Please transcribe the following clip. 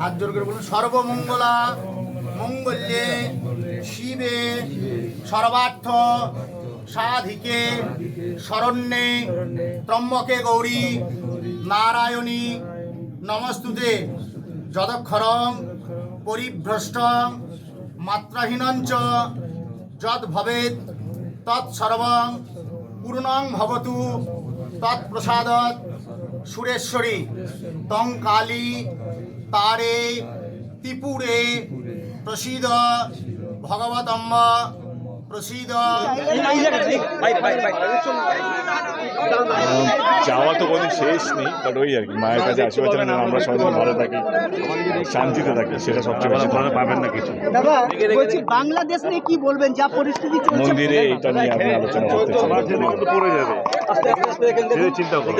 হাত জোর করে বলুন। সর্বমঙ্গলা, মঙ্গল্যে, শিবে, সর্বার্থ, সাধিকে, শরণ্যে, ত্রম্বকে গৌরী, নারায়ণী, নমস্তুতে। যদক্ষরং পরিভ্রষ্টং, মাত্রাহীনঞ্চ যদ ভবেত তৎসর্বং পূর্ণং ভবতু, তৎপ্রসাদত। সুরেশ্বরী তং কালী তারে ত্রিপুরে প্রসীদ ভগবতম্ব প্রসীদ যাওয়া তো কোনো শেষ নেই বাট ওই আর কি মায়ের কাছে আশীর্বাদ জানান যেন আমরা সবাই যেন ভালো থাকি শান্তিতে থাকি সেটা সবচেয়ে বেশি ভালো পাবেন না কিছু। দাদা বলছি বাংলাদেশ নিয়ে কি বলবেন? যা পরিস্থিতি চলছে মন্দিরে এটা নিয়ে আপনি আলোচনা করতে চান পড়ে যাবে। চিন্তা করো।